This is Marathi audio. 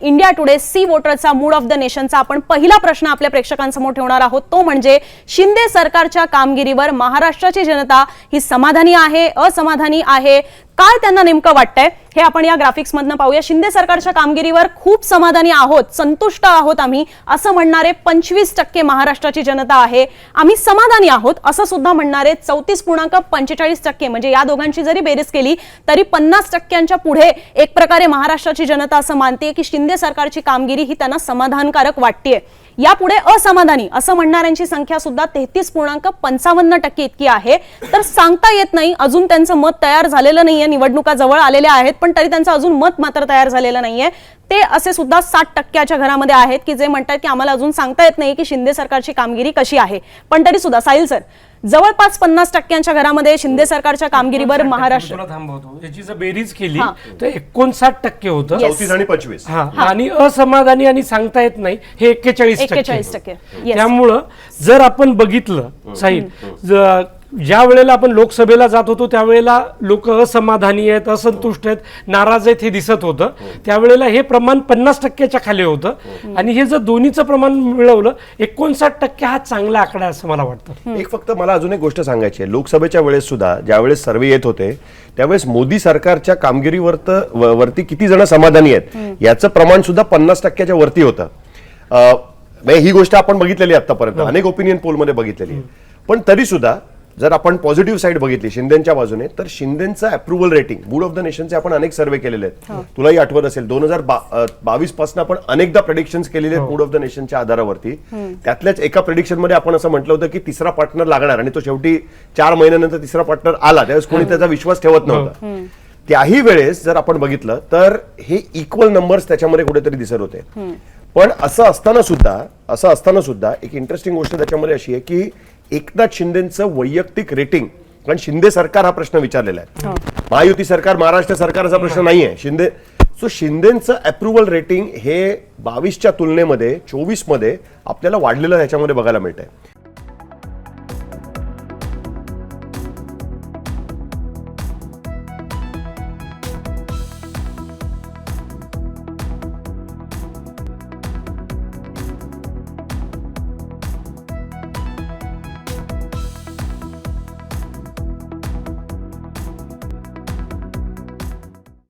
इंडिया टुडे सी वोटरचा मूड ऑफ द नेशनचा आपण पहिला प्रश्न आपल्या प्रेक्षकांसमोर ठेवणार आहोत. तो म्हणजे शिंदे सरकारच्या कामगिरीवर महाराष्ट्राची जनता ही समाधानी आहे असमाधानी आहे? काय त्यांना नेमकं वाटतंय? हे आपण या ग्राफिक्समधनं पाहूया. शिंदे सरकारच्या कामगिरीवर खूप समाधानी आहोत संतुष्ट आहोत आम्ही असं म्हणणारे पंचवीस टक्के महाराष्ट्राची जनता आहे. आम्ही समाधानी आहोत असं सुद्धा म्हणणारे चौतीस पूर्णांक पंचेचाळीस टक्के म्हणजे या दोघांची जरी बेरीज केली तरी पन्नास टक्क्यांच्या पुढे एक प्रकारे महाराष्ट्राची जनता असं मानते की शिंदे सरकारची कामगिरी ही त्यांना समाधानकारक वाटतेय. यापुढे असमाधानी असं म्हणणाऱ्यांची संख्या सुद्धा तेहतीस पूर्णांक पंचावन्न टक्के इतकी आहे. तर सांगता येत नाही अजून त्यांचं मत तयार झालेलं नाहीये. निवडणुका जवळ आलेल्या आहेत पण तरी त्यांचं अजून मत मात्र तयार झालेलं नाहीये. ते असे सुद्धा साठ टक्क्याच्या घरामध्ये आहेत की जे म्हणतात की आम्हाला अजून सांगता येत नाही की शिंदे सरकारची कामगिरी कशी आहे. पण तरी सुद्धा साहिल सर जवळपास पन्नास टक्क्यांच्या घरामध्ये शिंदे सरकारच्या कामगिरीवर महाराष्ट्र थांबवतो. याची जर बेरीज केली हा. तर एकोणसाठ टक्के होतं. चौतीस आणि पंचवीस. हा. आणि असमाधानी आणि सांगता येत नाही हे एक्केचाळीस टक्के. 41 टक्के. त्यामुळं जर आपण बघितलं साहिल ज- ज्या वेळेला आपण लोकसभेला जात होतो त्यावेळेला लोक असमाधानी आहेत असंतुष्ट आहेत नाराज आहेत हे दिसत होतं. त्यावेळेला हे प्रमाण पन्नास टक्क्याच्या खाली होतं. आणि हे जर दोन्हीचं प्रमाण मिळवलं एकोणसाठ टक्के हा चांगला आकडा असं मला वाटतं. एक फक्त मला अजून एक गोष्ट सांगायची आहे. लोकसभेच्या वेळेस सुद्धा ज्यावेळेस सर्वे येत होते त्यावेळेस मोदी सरकारच्या कामगिरीवर वरती किती जण समाधानी आहेत याचं प्रमाण सुद्धा पन्नास टक्क्याच्या वरती होतं. म्हणजे ही गोष्ट आपण बघितलेली आतापर्यंत अनेक ओपिनियन पोलमध्ये बघितलेली आहे. पण तरी सुद्धा जर आपण पॉझिटिव्ह साईड बघितली शिंदेच्या बाजूने तर शिंदेचं approval rating mood of the नेशनचे आपण अनेक सर्वे केलेले आहेत. तुलाही आठवत असेल दोन हजार बावीसपासून आपण अनेकदा प्रेडिक्शन केलेले आहेत मूड ऑफ द नेशनच्या आधारावरती. त्यातल्याच एका प्रेडिक्शनमध्ये आपण असं म्हटलं होतं की तिसरा पार्टनर लागणार आणि तो शेवटी चार महिन्यानंतर तिसरा पार्टनर आला. त्यावेळेस कोणी त्याचा विश्वास ठेवत नव्हता. त्याही वेळेस जर आपण बघितलं तर हे इक्वल नंबर्स त्याच्यामध्ये कुठेतरी दिसत होते. पण असं असताना सुद्धा असं असताना सुद्धा एक इंटरेस्टिंग गोष्ट त्याच्यामध्ये अशी आहे की एकनाथ शिंदेचं वैयक्तिक रेटिंग कारण शिंदे सरकार हा प्रश्न विचारलेला आहे. महायुती सरकार महाराष्ट्र सरकारचा प्रश्न नाहीये. शिंदे सो शिंदेचं अप्रुव्हल रेटिंग हे बावीसच्या तुलनेमध्ये चोवीसमध्ये आपल्याला वाढलेलं ह्याच्यामध्ये बघायला मिळतंय.